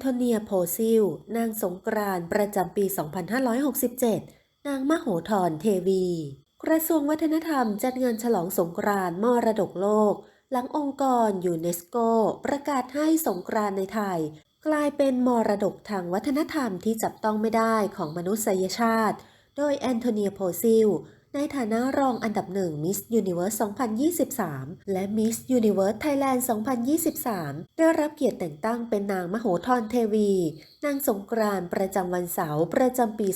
โทเนียโพซิล นางสงกรานต์ประจำปี 2567 นางมโหธรเทวี กระทรวงวัฒนธรรมจัดงานฉลองสงกรานต์มรดกโลก หลังองค์กรยูเนสโก ประกาศให้สงกรานต์ในไทย กลายเป็นมรดกทางวัฒนธรรมที่จับต้องไม่ได้ของมนุษยชาติ โดยแอนโทเนียโพซิล ในฐานะรองอันดับหนึ่ง Miss Universe 2023 และ Miss Universe Thailand 2023 ได้รับเกียรติแต่งตั้งเป็นนางมโหธรเทวี นางสงกรานต์ประจำวันเสาร์ประจำปี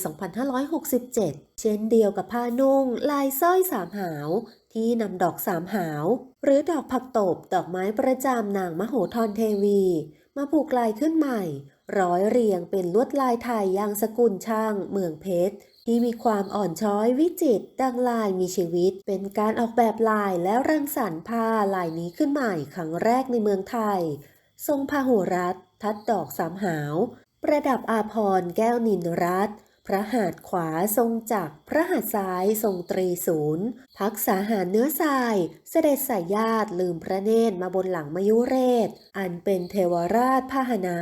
2567 เช่นเดียวกับผ้านุ่ง ลายสร้อยสามหาว ที่นำดอกสามหาว หรือดอกผักตบ ดอกไม้ประจำนางมโหธรเทวี มาผูกลายขึ้นใหม่ ร้อยเรียงเป็นลวดลายไทยยางสกุลช่างเมืองเพชรที่มีความอ่อนช้อยวิจิตรดังลายมีชีวิต เป็นการออกแบบลายและรังสรรค์ผ้าลายนี้ขึ้นใหม่ครั้งแรกในเมืองไทย ทรงพาหุรัตทัดดอกสามหาว ประดับอาพรแก้วนินรัตพระหัตถ์ขวาทรงจักรพระหัตถ์ซ้ายทรงตรีศูนย์พักษาหารเนื้อทราย เสด็จสายญาติลืมพระเนตรมาบนหลังมยุเรศ อันเป็นเทวราชพาหนะ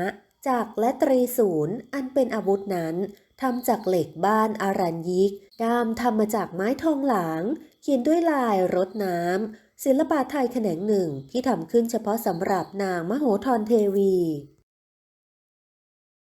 จักรและตรีศูนย์อันเป็นอาวุธนั้นทำจากเหล็กบ้านอารันยิกด้ามทำมาจากไม้ทองหลางเขียนด้วยลายรดน้ำศิลปะไทยแขนงหนึ่งที่ทำขึ้นเฉพาะสำหรับนางมโหธรเทวี